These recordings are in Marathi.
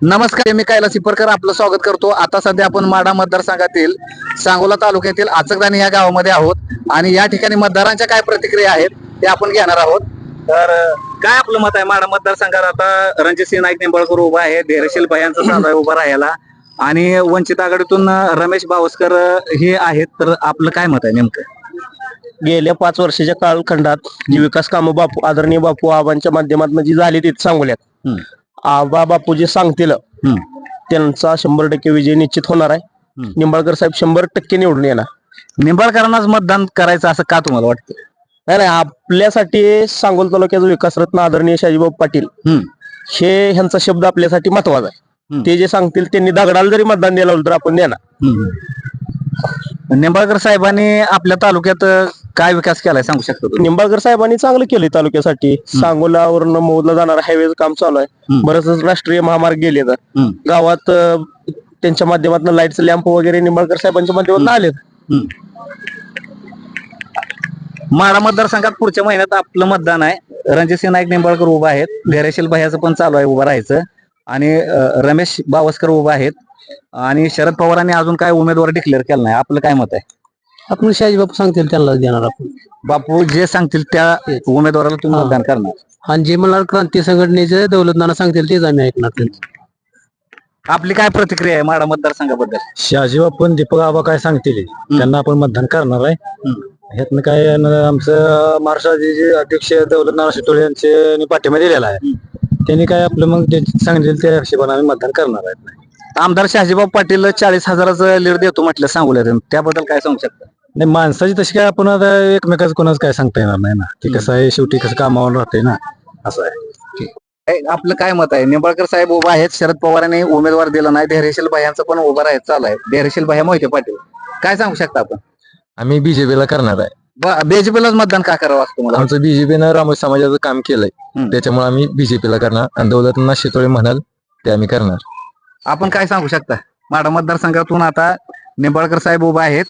नमस्कार मी कैलास सिपरकर आपलं स्वागत करतो. आता सध्या आपण माडा मतदारसंघातील सांगोला तालुक्यातील आचकदानी या गावामध्ये आहोत. आणि या ठिकाणी मतदारांच्या काय प्रतिक्रिया आहेत ते आपण घेणार आहोत. तर काय आपलं मत आहे माडा मतदारसंघात? आता रणजित सिंह नाईक निंबाळकर उभा आहे धैर्यशील भयांचं चालू आहे उभा राहायला आणि वंचित आघाडीतून रमेश बावस्कर हे आहेत. तर आपलं काय मत आहे नेमकं? गेल्या पाच वर्षाच्या कालखंडात जी विकास कामं बापू आदरणीय बापू आबांच्या माध्यमातून जी झाली ती सांगोल्यात. आबा सांगतील. त्यांचा शंभर टक्के विजय निश्चित होणार आहे. निंबाळकर साहेब शंभर टक्के निवडून येणार निंबाळकरांनाच मतदान करायचं असं का तुम्हाला वाटतं नाही नाही आपल्यासाठी सांगोल तालुक्याचा विकासरत्न आदरणीय शाजीबाबू पाटील. हे ह्यांचा शब्द आपल्यासाठी महत्त्वाचा आहे. ते जे सांगतील त्यांनी दगडाला जरी मतदान दिलं तर आपण देणार निंबाळकर साहेबांनी आपल्या तालुक्यात काय विकास केलाय सांगू शकतो तुम्ही? निंबाळकर साहेबांनी चांगलं केलंय तालुक्यासाठी. सांगोलावरून मौदला जाणार हायवे काम चालू आहे. हम्म. बरेच राष्ट्रीय महामार्ग गेले तर हम्म. गावात अं, त्यांच्या माध्यमातून लाईटचे लॅम्प वगैरे निंबाळकर साहेबांच्या माध्यमातून आलेत. माडा मतदारसंघात पुढच्या महिन्यात आपलं मतदान आहे. रणजितसिंह नाईक निंबाळकर उभा आहेत. धैर्यशील भैयाचं पण चालू आहे उभं राहायचं. आणि अं, रमेश बावस्कर उभा आहेत. आणि शरद पवारांनी अजून काय उमेदवार डिक्लेअर केला नाही? आपलं काय मत आहे? आपण शाजी बापू सांगतील त्यांना देणार आपण. बापू जे सांगतील त्या उमेदवाराला तुम्ही हा. मतदान करणार. आणि जे मला क्रांती संघटनेचे दौलत नाना सांगतील तेच आम्ही ऐकणार आपली काय प्रतिक्रिया आहे माडा मतदारसंघाबद्दल? शहाजी बापून दीपक आबा काय सांगतील? त्यांना आपण मतदान करणार आहे. हम्म. ह्यातनं काय न- आमचं महाराष्ट्राचे जे अध्यक्ष दौलत नाना शितोळे यांचे पाठिंबा दिलेला आहे. त्यांनी काय आपलं मग जे सांगितलं त्या हिशोबाने आम्ही मतदान करणार आहेत. आमदार शहाजीबाब पाटील चाळीस हजाराचं लीड देतो म्हटलं सांगूया त्याबद्दल काय सांगू शकता? नाही माणसाची तशी काय आपण आता एकमेकाच कोणाच काय सांगता येणार नाही ना. ते कसं आहे शेवटी कसं कामावर राहते ना. असं आहे. काय- आपलं काय मत आहे? निंबाळकर साहेब उभा आहेत शरद पवारांनी उमेदवार दिला नाही धैर्यशील भैयांचं पण उभं राहायचं चालू आहे. धैर्यशील भैया मोहिते पाटील. काय सांगू शकता आपण? आम्ही बीजेपीला करणार आहे. बीजेपीलाच मतदान का करावं असतं मला आमचं बीजेपीनं रामोज समाजाचं काम केलंय. त्याच्यामुळे आम्ही बीजेपीला करणार. आणि दौलत शितोळे म्हणाल ते आम्ही करणार. आपण काय सांगू शकता? माडा मतदारसंघातून आता निंबाळकर साहेब उभा आहेत.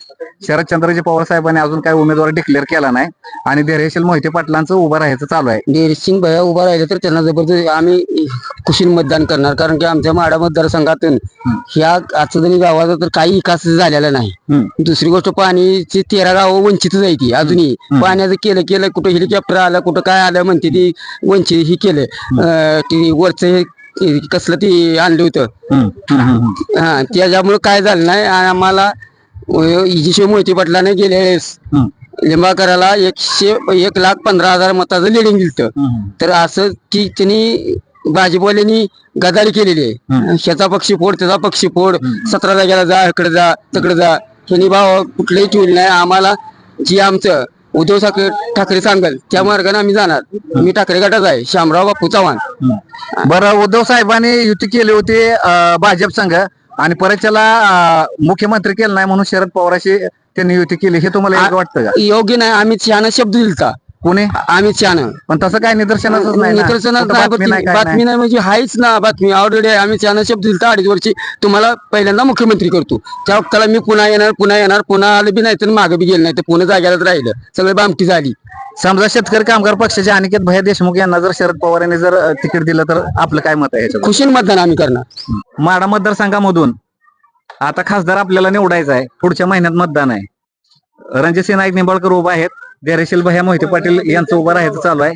शरदचंद्रजी पवार साहेबांनी अजून काही उमेदवार डिक्लेअर केला नाही. आणि धैर्यशील मोहिते पाटलांचं उभं राहायचं चालू आहे. सिंग भैया उभा राहिले तर त्यांना जबरदस्त आम्ही कुशीन मतदान करणार. कारण की आमच्या माडा मतदारसंघातून ह्या आचदणी गावाचा तर काही विकास झालेला नाही. दुसरी गोष्ट पाणीची तेरा गावं वंचितच आहे ती अजूनही. पाण्याचं केलं केलं कुठं हेलिकॉप्टर आलं कुठं काय आलं म्हणते ती वंचित ही केलं. वरचं हे कसलं ती आणलं होतं. हा त्याच्यामुळे काय झालं नाही आणि आम्हाला इजिशिव मोहिते पाटलाने गेल्या वेळेस. लिंबाकराला एकशे एक लाख पंधरा हजार मताचं लिडिंग दिलं तर असं की त्यांनी भाजपवाल्यांनी गदारी केलेली आहे. ह्याचा पक्षी फोड त्याचा पक्षी फोड सतरा जागेला जा इकडे जा तिकडे जा. ह्यांनी भाव कुठलंही ठेवलं नाही. आम्हाला जी आमचं उद्धव ठाकरे ठाकरे सांगेल त्या मार्गाने आम्ही जाणार. मी ठाकरे गटात आहे शामराव बापू चव्हाण. बरं उद्धव साहेबांनी युती केली होती अं, भाजप संघ आणि परत त्याला अं, मुख्यमंत्री केलं नाही म्हणून शरद पवाराशी त्यांनी युती केली. हे तुम्हाला योग्य वाटतं का? योग्य नाही आम्ही छान शब्द दिलता. पुणे आम्ही छान पण तसं काय निदर्शनाच नाही ना. निदर्शनात कुठं नाही बातमी नाही, बातमी काय बातमी नाही. नाही म्हणजे हायच ना बातमी. ऑलरेडी आम्ही छान शब्द दिलता अडीच वर्षी तुम्हाला पहिल्यांदा मुख्यमंत्री करतो. त्या वक्ताला मी पुन्हा येणार पुन्हा येणार पुन्हा आलं बी नाही तर मागे बी गेलं नाही तर पुन्हा जाग्यालाच राहिलं. सगळं बामटी झाली. समजा शेतकरी कामगार पक्षाचे अनिकेत भैया देशमुख यांना जर शरद पवार यांनी जर अं, तिकीट दिलं तर आपलं काय मत आहे याच्यावर खुशीन मतदान आम्ही करणार. माडा मतदारसंघामधून आता खासदार आपल्याला निवडायचा आहे. पुढच्या महिन्यात मतदान आहे. रणजितसिंह नाईक निंबाळकर उभा आहेत. धैर्यशील भैया मोहिते पाटील यांचं उभं राहायचं चालू आहे.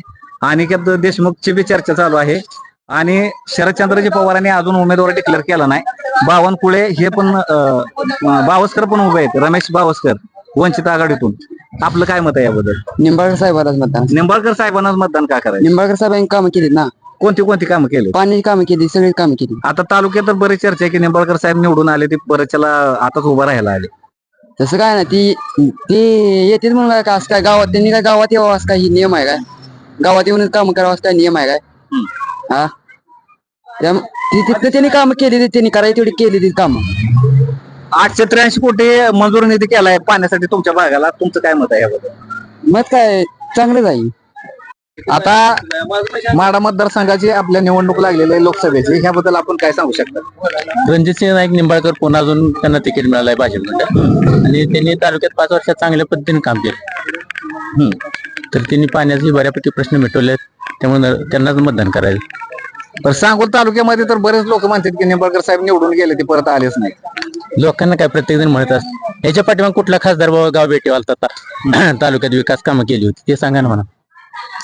अनिकेत देशमुखची बी चर्चा चालू आहे. आणि शरदचंद्रजी पवारांनी अजून उमेदवार डिक्लेअर केला नाही. बावनकुळे हे पण बावस्कर पण उभे आहेत. रमेश बावस्कर वंचित आघाडीतून. आपलं काय मत आहे याबद्दल? निंबाळकर साहेबांनाच मतदान निंबाळकर साहेबांनाच मतदान का करायचं? निंबाळकर साहेबांनी कामं केली ना. कोणती कोणती कामं केली पाण्याची कामं केली सगळी कामं केली. आता तालुक्यात तर बरीच चर्चा आहे की निंबाळकर साहेब निवडून आले ते बरेचला आताच उभं राहायला आले. तसं काय ना ती ती येतेच म्हणून काय असं काय गावात त्यांनी काय गावात यावं असं काही नियम आहे काय? गावात येऊन काम करावं असं काय नियम आहे काय? हा? त्याम- ती तिथं त्यांनी काम केली त्यांनी करायची तेवढी केली ती काम. आठशे त्र्याऐंशी कोटी मंजूर निधी केलाय पाण्यासाठी तुमच्या भागाला. तुमचं काय मत आहे याबद्दल? मग काय? चांगलं जाईल आता माडा मतदारसंघाची आपल्या निवडणूक लागलेली आहे लोकसभेची. ह्याबद्दल आपण काय सांगू शकता? रणजितसिंह नाईक निंबाळकर पुन्हा अजून त्यांना तिकीट मिळालंय भाजपमध्ये आणि त्यांनी तालुक्यात पाच वर्षात चांगल्या पद्धतीने काम केलं. तर त्यांनी पाण्याचे बऱ्यापैकी प्रश्न मिटवलेत. त्यामुळे त्यांनाच मतदान करायचं तर सांगोल तालुक्यामध्ये तर बरेच लोक म्हणतात की निंबाळकर साहेब निवडून गेले ते परत आलेच नाही. लोकांना काय प्रत्येक जण म्हणत असत याच्या पाठीमाग कुठला खासदार बाबा गाव भेटी आलता तालुक्यात विकास कामं केली होती ते सांगा ना म्हणा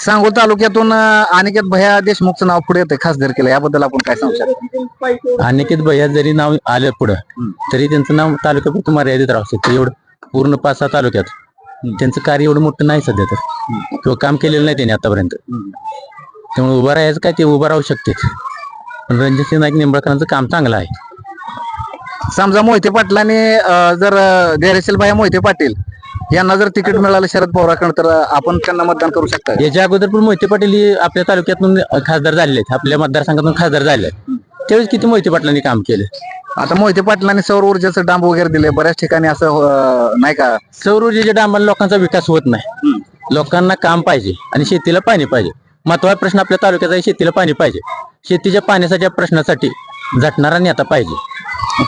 सांगोल तालुक्यातून अं, अनिकेत भैया देशमुखचं नाव पुढे येते खासदार केलं. याबद्दल आपण काय सांगू शकतो? अनिकेत भैया जरी नाव आलं पुढं तरी त्यांचं नाव तालुक्यापुरतं मर्यादित राहू शकतं. एवढं पूर्ण पाच सहा तालुक्यात. त्यांचं कार्य एवढं मोठं नाही सध्या तर. किंवा काम केलेलं नाही त्यांनी आतापर्यंत. त्यामुळे उभं राहायचं काय ते उभं राहू शकते पण रणजित नाईक निंबाळकरांचं काम चांगलं आहे. समजा मोहिते पाटलांनी अं, जर अं, धैर्यशील भैया मोहिते पाटील यांना जर तिकीट मिळालं शरद पवारांकडे तर आपण त्यांना मतदान करू शकता. याच्या अगोदर पण मोहिते पाटील हे आपल्या तालुक्यातून खासदार झालेले आहेत. आपल्या मतदारसंघातून खासदार झाले आहेत. त्यावेळेस किती मोहिते पाटलांनी काम केलं? आता मोहिते पाटलांनी सौर ऊर्जेचं डांब वगैरे दिले बऱ्याच ठिकाणी असं अं, नाही का? सौर ऊर्जेच्या डांबाला लोकांचा विकास होत नाही. लोकांना काम पाहिजे आणि शेतीला पाणी पाहिजे. महत्त्वाचा प्रश्न आपल्या तालुक्याचा आहे शेतीला पाणी पाहिजे. शेतीच्या पाण्याच्या प्रश्नासाठी झटणारा नेता पाहिजे.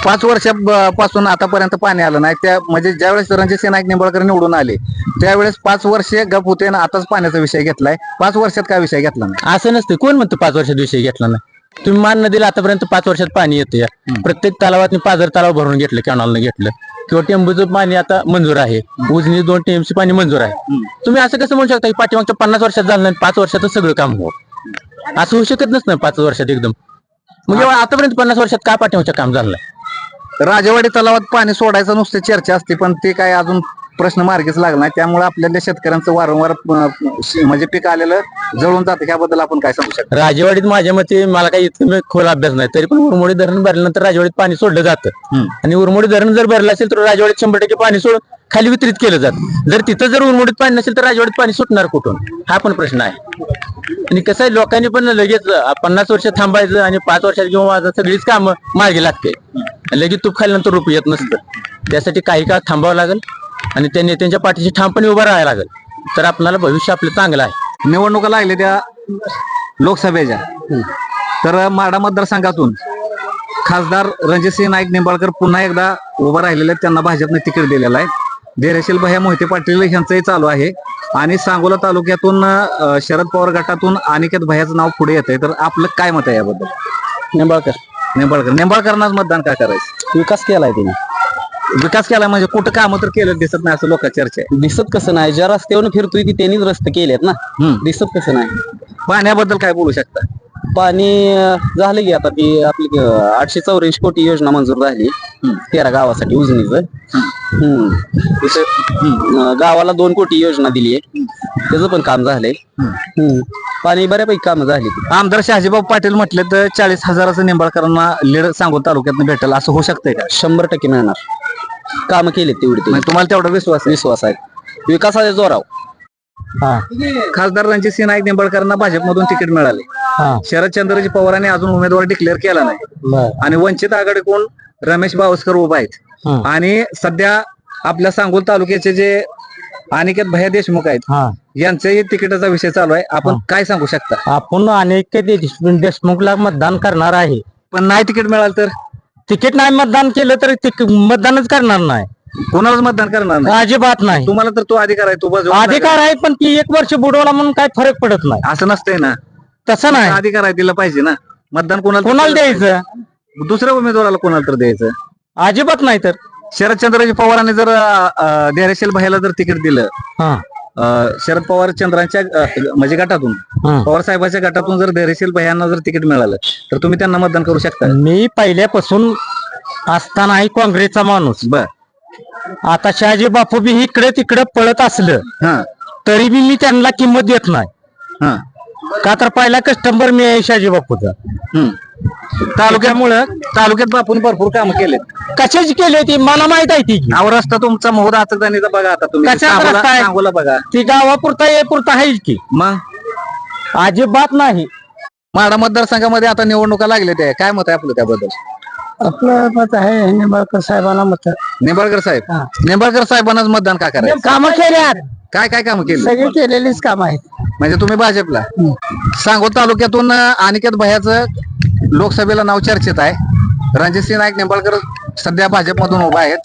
पाच वर्षापासून आतापर्यंत पाणी आलं नाही. त्या म्हणजे ज्यावेळेस रणजित नाईक निंबाळकर निवडून आले त्यावेळेस पाच वर्षे गप होते ना आताच पाण्याचा विषय घेतलाय. पाच वर्षात काय विषय घेतला नाही? असं नसतं. कोण म्हणतं पाच वर्षात विषय घेतला नाही? तुम्ही मान नदीला आतापर्यंत पाच वर्षात पाणी येतं या. प्रत्येक तलावात पाझर तलाव भरून घेतलं कॅनॉलनं घेतलं. किंवा टेंबूचं पाणी आता मंजूर आहे. उजनी दोन टेमची पाणी मंजूर आहे. तुम्ही असं कसं म्हणू शकता की पाठीमागच्या पन्नास वर्षात झालं नाही पाच वर्षातच सगळं काम हो असं होऊ शकत नसतं पाच वर्षात एकदम. एवढं आतापर्यंत पन्नास वर्षात का पाठीमागचं काम झालं राजेवाडी तलावात पाणी सोडायचं नुसते चर्चा असते पण ते काय अजून प्रश्न मार्गीच लागला नाही. त्यामुळे आपल्याला शेतकऱ्यांचं वारंवार अं, श- म्हणजे पीक आलेलं जळून जातं. ह्याबद्दल आपण काय सांगू शकतो? राजवाडीत माझ्या मते मला काही इतकं मी खोल अभ्यास नाही. तरी पण उरमोडी धरण भरल्यानंतर राजवाडीत पाणी सोडलं जातं. हम्म. आणि उरमोडी धरण जर भरलं असेल तर राजवाडीत शंभर टक्के पाणी सोडून खाली वितरित केलं जातं. जर तिथं जर उरमोडीत पाणी नसेल तर राजवाडीत पाणी सुटणार कुठून? हा पण प्रश्न आहे. आणि कसं आहे लोकांनी पण लगेच अं, पन्नास वर्ष थांबायचं आणि पाच वर्षात किंवा माझं सगळीच कामं मार्गी लागते. लगेच तूप खाल्ल्यानंतर रूप येत नसतं. त्यासाठी काही काळ थांबावं लागेल आणि त्या नेत्यांच्या पाठीशी ठामपणे उभं राहायला लागेल. तर आपल्याला भविष्य आपलं चांगलं आहे. निवडणुका लागल्या त्या लोकसभेच्या. तर माडा मतदारसंघातून खासदार रणजितसिंह नाईक निंबाळकर पुन्हा एकदा उभं राहिलेले. त्यांना भाजपने तिकीट दिलेलं आहे. धैर्यशील भैया मोहिते पाटील यांचंही चालू आहे. आणि सांगोला तालुक्यातून शरद पवार गटातून अनिकेत भैयाचं नाव पुढे येत आहे तर आपलं काय मत आहे याबद्दल? निंबाळकर. निंबाळकर. निंबाळकरांनाच मतदान काय करायचं? विकास केलाय तिने विकास केला म्हणजे कुठं कामं तर केलं दिसत नाही असं लोक चर्चा आहे दिसत कसं नाही. ज्या रस्त्यावर फिरतोय ती त्यांनीच रस्ते केलेत ना. हम्म. दिसत कसं नाही. पाण्याबद्दल काय बोलू शकता? पाणी झालं की आता ती आपली आठशे चौऱ्याऐंशी कोटी योजना मंजूर झाली. तेरा गावासाठी उजनीच. गावाला दोन कोटी योजना दिली आहे. त्याचं पण काम झालंय. पाणी बऱ्यापैकी काम झाली. आमदार शहाजीबाब पाटील म्हटले तर चाळीस हजाराचं निंबाळकरांना लीड सांगून तालुक्यात भेटेल असं होऊ शकतंय का? शंभर टक्के मिळणार. काम केले तेवढे तुम्हाला तेवढा विश्वास विश्वास आहे. विकासाच्या जोराव खासदार रणजितसिंह नाईक निंबाळकरांना भाजपमधून तिकीट मिळाले. शरदचंद्रजी पवारांनी अजून उमेदवार डिक्लेअर केला नाही. आणि वंचित आघाडीकडून रमेश बावस्कर उभा आहेत. आणि सध्या आपल्या सांगोल तालुक्याचे जे अनिकेत भैया देशमुख आहेत यांचाही तिकिटाचा विषय चालू आहे. आपण काय सांगू शकता? आपण अनेक देश- देशमुखला मतदान करणार आहे. पण नाही तिकीट मिळालं तर? तिकीट नाही मतदान केलं तर मतदानच करणार नाही. कोणालाच मतदान करणार नाही? अजिबात नाही. तुम्हाला तर तो अधिकार आहे तो अधिकार आहे पण ती एक वर्ष बुडवला म्हणून काय फरक पडत नाही. असं नसतंय ना. तसं नाही. अधिकार आहे दिला पाहिजे ना. मतदान कोणाला कोणाला द्यायचं? दुसऱ्या उमेदवाराला कोणाला तर द्यायचं? अजिबात नाही तर. शरदचंद्रजी पवारांनी जर धैर्यशील भैयाला जर तिकीट दिलं हा, अं, शरद पवार चंद्रांच्या अं, म्हणजे गटातून हा. पवार साहेबांच्या गटातून जर धैर्यशील भैयांना जर तिकीट मिळालं तर तुम्ही त्यांना मतदान करू शकता. मी पहिल्यापासून असतानाही काँग्रेसचा माणूस. बर. आता शहाजी बापू बी इकडे तिकडे पळत असलं हा. तरी बी मी त्यांना किंमत देत नाही. हा. का तर पहिला कस्टमर मी आहे शहाजी बापूचा. तालुक्यामुळं तालुक्यात बापून भरपूर काम केले कशाची केली होती? मला माहीत आहे ती. अहो रस्ता तुमचा मोहरा अचकदानीचा बघा आता तुम्ही. कशाचा रस्ता आहे? सांगोला बघा. ती गावापुरता ये पुरता आहे की. मग अजिबात नाही. माडा मतदारसंघामध्ये आता निवडणुका लागल्या त्या. काय मत आहे आपलं त्याबद्दल? आपलं मत आहे निंबाळकर साहेबांना मत. निंबाळकर साहेब? निंबाळकर साहेबांनाच मतदान का करायचं? काम केल्यात काय काय काम केली? सगळी केलेलीच काम आहेत. म्हणजे तुम्ही भाजपला? सांगोल तालुक्यातून अं, अनिकेत भैयाचं लोकसभेला नाव चर्चेत आहे. रणजितसिंह नाईक निंबाळकर सध्या भाजपमधून उभा आहेत.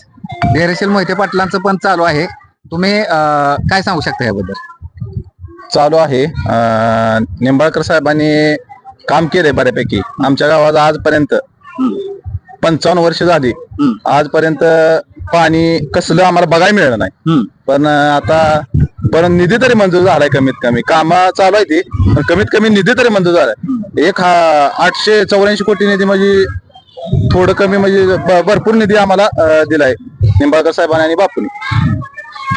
धैर्यशील मोहिते पाटलांचं पण चालू आहे. तुम्ही अं, काय सांगू शकता याबद्दल? चालू आहे. अं, निंबाळकर साहेबांनी काम केलंय बऱ्यापैकी. आमच्या गावात आजपर्यंत पंचावन्न वर्ष झाली. आजपर्यंत पाणी कसलं आम्हाला बघायला मिळालं नाही. पण आता पण निधी तरी मंजूर झालाय कमीत कमी. काम चालू आहे ती पण कमीत कमी निधी तरी मंजूर झालाय. एक हा आठशे चौऱ्याऐंशी कोटी निधी म्हणजे थोडं कमी म्हणजे भरपूर निधी आम्हाला दिलाय. निंबाळकर साहेबांनी आणि बापूंनी.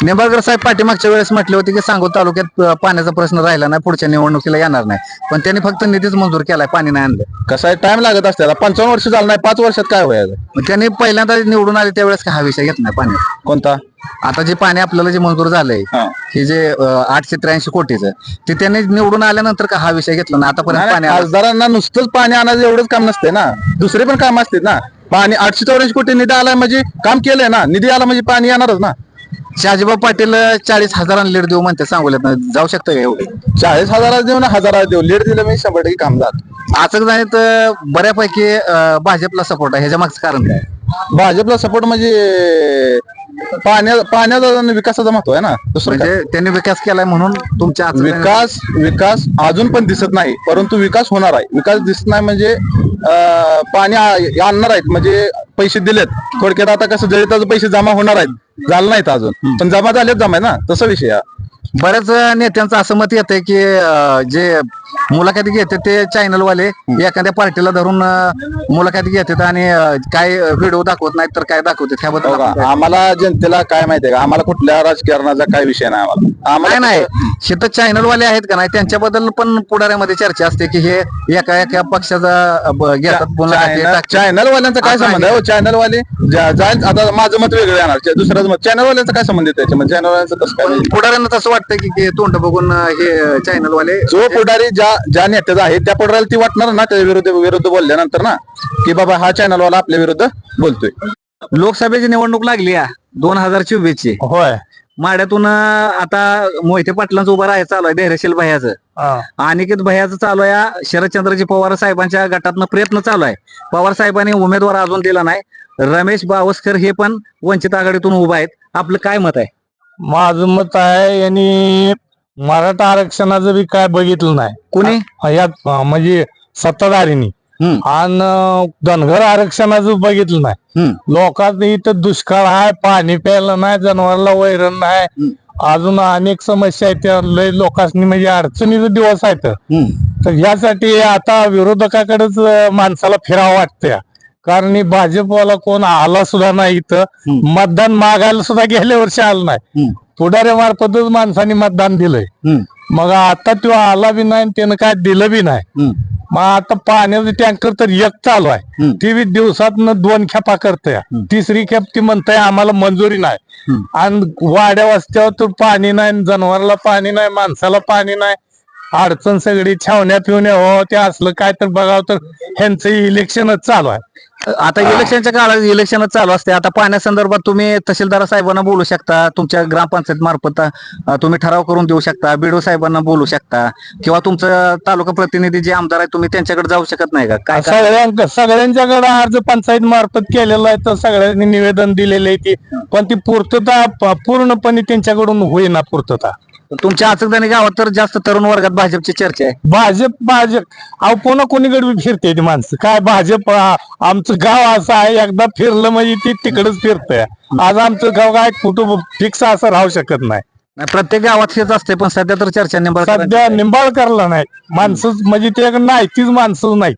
निंबाळकर साहेब पाठीमागच्या वेळेस म्हटले होते की सांगोल तालुक्यात अं, पाण्याचा प्रश्न राहिला नाही पुढच्या निवडणुकीला येणार नाही. पण त्यांनी फक्त निधीच मंजूर केलाय पाणी नाही आणलं. कसं आहे टाइम लागत असते. पंचावन्न वर्ष झालं नाही पाच वर्षात काय व्हायचं मग त्यांनी पहिल्यांदा निवडून आले त्यावेळेस हा विषय घेत नाही पाणी कोणता? आता जे पाणी आपल्याला जे मंजूर झालंय हा. हे जे अं, आठशे त्र्याऐंशी कोटीचं ते त्यांनी निवडून आल्यानंतर का हा विषय घेतला ना आतापर्यंत नाही, पाणी आलं. खासदारांना नुसतंच पाणी आणायचं एवढंच काम नसते ना. दुसरे पण काम असते ना. पाणी आठशे चौऱ्याऐंशी कोटी निधी आलाय म्हणजे काम केलंय ना. निधी आला म्हणजे पाणी येणारच ना. शहाजीबाब पाटील चाळीस हजारांना लीड देऊ म्हणते सांगोल्यात जाऊ शकतं का एवढे? चाळीस हजाराला देऊ ना हजाराला देऊ. लीड दिलं मी शंभर टक्के काम जात आचक तर बऱ्यापैकी अं, भाजपला सपोर्ट आहे. ह्याच्या मागचं कारण काय? भाजपला सपोर्ट म्हणजे पाण्या पाण्याचा आणि विकासाचा महत्त्व आहे ना दुसरं काय? म्हणजे त्यांनी विकास केलाय म्हणून तुमच्या विकास विकास अजून पण दिसत नाही परंतु विकास होणार आहे. विकास दिसत नाही म्हणजे अं, पाणी आ- आणणार आहेत म्हणजे पैसे दिलेत. थोडक्यात आता कसं जळीताचे पैसे जमा होणार आहेत. झालं नाहीत अजून पण जमा झालेत जमा आहे ना तसा विषय हा. बऱ्याच नेत्यांचं असं मत येतंय की अं, जे मुलाखती घेतात ते चॅनल वाले एखाद्या पार्टीला धरून अं, मुलाखती घेतात आणि अं, काय व्हिडिओ दाखवत नाहीत तर काय दाखवतात ह्याबद्दल बघा, आपण काय- आम्हाला जनतेला काय माहितीये का? आम्हाला कुठल्या राजकारणाचा काय विषय नाही आम्हाला. नाही शेत चॅनल वाले आहेत का नाही? त्यांच्याबद्दल पण पुढाऱ्यामध्ये चर्चा असते की हे एका एका पक्षाचा अं, ब- घेतात मुलाखती टाकतात. चॅनल वाल्यांचा काय संबंध आहे? चॅनल वाले ज्या- जाईल आता माझं मत वेगळं येणार च- दुसरंच मत चॅनल वाल्यांचा काय संबंध आहे त्याच्यामध्ये? चॅनल वाल्यांचं कसं काय? पुढाऱ्यांना तसं वाटतं की की तोंड बघून हे चॅनल वाले जो पुढारी ज्या ज्या नेत्याचा आहे त्या पुढाऱ्याला ती वाटणार ना त्याच्या विरुद्ध विरुद्ध बोलल्यानंतर ना की बाबा हा चॅनल वाला आपल्या विरुद्ध बोलतोय. लोकसभेची निवडणूक लागली दोन हजार चोवीस ची होय. माड्यातून आता मोहिते पाटलांचं उभं राहायचं चालू आहे धैर्यशील भैयाचं. हा. अनिकेत भैयाचं चालू आहे शरदचंद्रजी पवार साहेबांच्या गटातनं प्रयत्न चालू आहे. पवार साहेबांनी उमेदवार अजून दिला नाही. रमेश बावस्कर हे पण वंचित आघाडीतून उभा आहेत. आपलं काय मत आहे? माझं मत आहे यांनी मराठा आरक्षणाचं बी काय बघितलं नाही. कुणी? यात अं, म्हणजे सत्ताधारीनी. हम्म. आणि धनगर आरक्षणाचं बघितलं नाही. हम्म. लोकांनी इथं दुष्काळ आहे पाणी प्यायला नाही जनावराला वैरण नाही. अजून अनेक समस्या आहेत त्या लय लोकांनी म्हणजे अडचणीचे दिवस आहेत. हम्म. तर यासाठी आता विरोधकाकडेच अं, माणसाला फिरावं वाटतंय. कारण हे भाजपवाला कोण आला सुद्धा नाही इथं हम्म. मतदान मागायला सुद्धा गेल्या वर्षी आलं नाही हम्म. पुढाऱ्यामार्फतच माणसांनी मतदान दिलंय हम्म. मग आता तो आला बी नाही आणि त्यानं काय दिलं बी नाही हम्म. मग आता पाण्याचं टँकर तर एक चालू आहे हम्म. ती बी दिवसात दोन खेपा करतोय तिसरी खेप ती म्हणताय आम्हाला मंजुरी नाही हम्म. आणि वाड्या वस्त्यावर तर पाणी नाही जनावराला पाणी नाही माणसाला पाणी नाही अडचण सगळी छावण्या पिवण्या हो ते असलं काय तर बघावं तर ह्यांचं इलेक्शनच चालू आहे आता इलेक्शनच्या काळात इलेक्शनच चालू असते. आता पाण्यासंदर्भात तुम्ही तहसीलदार साहेबांना बोलू शकता. तुमच्या ग्रामपंचायत मार्फत अं, तुम्ही ठराव करून देऊ शकता. बीडो साहेबांना बोलू शकता. किंवा तुमचं तालुका प्रतिनिधी जे आमदार आहेत तुम्ही त्यांच्याकडे जाऊ शकत नाही का? काय काय सगळ्या सगळ्यांच्याकडे अर्ज पंचायत मार्फत केलेला आहे तर सगळ्यांनी निवेदन दिलेले आहे ती पण ती पूर्तता प- पूर्णपणे त्यांच्याकडून होईना पूर्तता. तुमच्या अचकदानी गावात तर जास्त तरुण वर्गात भाजपची चर्चा आहे. भाजप भाजप. अहो पुन्हा कोणीकडे बी फिरते ती माणसं? काय भाजप आ, आमचं गाव असं आहे एकदा फिरलं म्हणजे ती तिकडेच फिरतंय. आज आमचं गाव काय कुठं फिक्स असं राहू शकत नाही. नाही, प्रत्येक गावात हेच असते पण सध्या तर चर्चा निंबाळकर सध्या निंबाळकरला नाही. माणसं म्हणजे ते नाही तीच माणसं नाही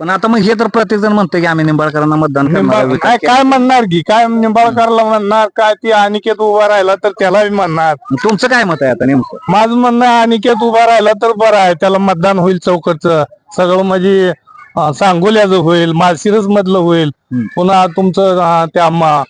पण आता मग हे तर प्रत्येक जण म्हणते की आम्ही निंबाळकरांना मतदान करणार आहे, निंबाळ विकास काय केला. काय म्हणणार की? काय निंबाळकरला म्हणणार? काय ती अनिकेत उभा राहिला तर त्यालाही म्हणणार. तुमचं काय मत आहे आता नेमकं? माझं म्हणणं आहे, अनिकेत उभा राहिला तर बरं आहे. त्याला मतदान होईल चौकडचं सगळं म्हणजे अं, सांगोल्याचं होईल माळशिरस मधलं होईल पुन्हा तुमचं अं, त्या म-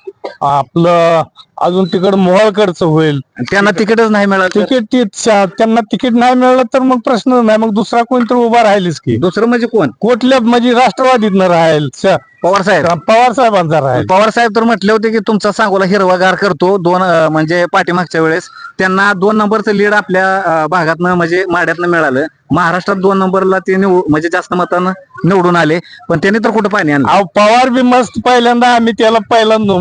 आपलं अजून तिकड मोहळकडचं होईल. त्यांना तिकीटच नाही मिळालं. तर तिकीट ती- त्यांना तिकीट नाही मिळालं तर मग प्रश्न नाही. मग दुसरा कोणतरी उभा राहिलीच की. दुसरं म्हणजे कोण? कुठल्या म्हणजे राष्ट्रवादीतनं राहील. श- पवार साहेब. पवार साहेबांचा राहील. पवार साहेब तर म्हटले होते की तुमचा सांगोला हिरवागार करतो. दोन अं, म्हणजे पाठीमागच्या वेळेस त्यांना दोन नंबरचं लीड आपल्या अं, भागातनं म्हणजे माड्यातनं मिळालं. महाराष्ट्रात दोन नंबरला ते म्हणजे जास्त मतानं निवडून आले. पण त्यांनी तर कुठं पाणी आणलं? अहो पवार बी मस्त पहिल्यांदा आम्ही त्याला पहिल्यांदा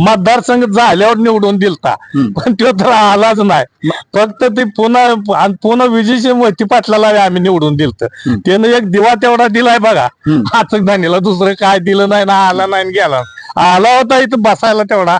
मतदारसंघ झाल्यावर निवडून दिलता. पण तो तर आलाच नाही फक्त ते पुन्हा आणि पुन्हा विजयशी मोती पाटलाला आम्ही निवडून दिलत. त्यानं एक दिवा तेवढा दिलाय बघा. हाचक धानीला दुसरं काय दिलं नाही ना आला नाही गेला आला होता इथं बसायला तेवढा.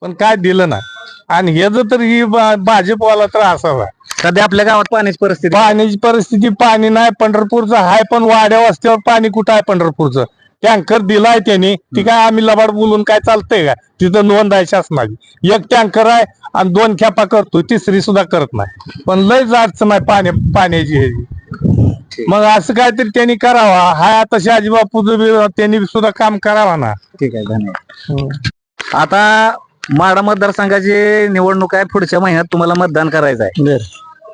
पण काय दिलं नाही आणि हे जर तर ही भाजपवाला तर आहे सध्या आपल्या गावात पाण्याची परिस्थिती पाण्याची परिस्थिती पाणी नाही पंढरपूरचं आहे पण वाड्या वस्त्यावर पाणी कुठं आहे पंढरपूरचं टँकर दिलाय त्यांनी. ती काय आम्ही लबाड बोलून काय चालतंय का? तिथं नोंद आहे शासनाची. एक टँकर आहे आणि दोन खेपा करतो तिसरी सुद्धा करत नाही. पण लय अडचण आहे पाण्या पाण्याची ह्याची. मग असं काहीतरी त्यांनी करावा. हाय आता शहाजी बापू त्यांनी सुद्धा काम करावा ना. ठीक आहे धन्यवाद. आता माडा मतदारसंघाची निवडणूक आहे. पुढच्या महिन्यात तुम्हाला मतदान करायचं आहे.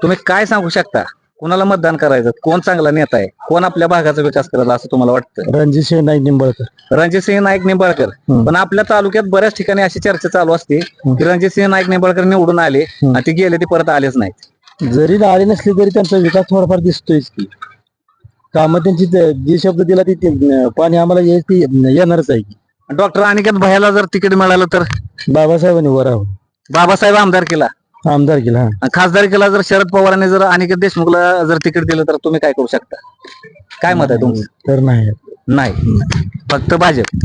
तुम्ही काय सांगू शकता? कोणाला मतदान करायचं? कोण चांगला नेता आहे? कोण आपल्या भागाचा विकास करेल असं तुम्हाला वाटतं? रणजित नाईक निंबाळकर. रणजितसिंह नाईक निंबाळकर. पण आपल्या तालुक्यात बऱ्याच ठिकाणी अशी चर्चा चालू असते की रणजितसिंह नाईक निंबाळकर निवडून आले आणि ते गेले ते परत आलेच नाहीत. जरी आले नसले तरी त्यांचा विकास थोडाफार दिसतोयच की. कामं त्यांची जे शब्द दिला ते पाणी आम्हाला येणारच आहे की. डॉक्टर अनिकेत भयाला जर तिकीट मिळालं तर? बाबासाहेबांनी वर बाबासाहेब आमदार केला. आमदार केला. खासदार केला जर शरद पवारांनी जर अनिकेत देशमुखला जर तिकीट दिलं तर तुम्ही काय करू शकता? काय मत आहे तुमचं? तर नाही. नाही. फक्त भाजप.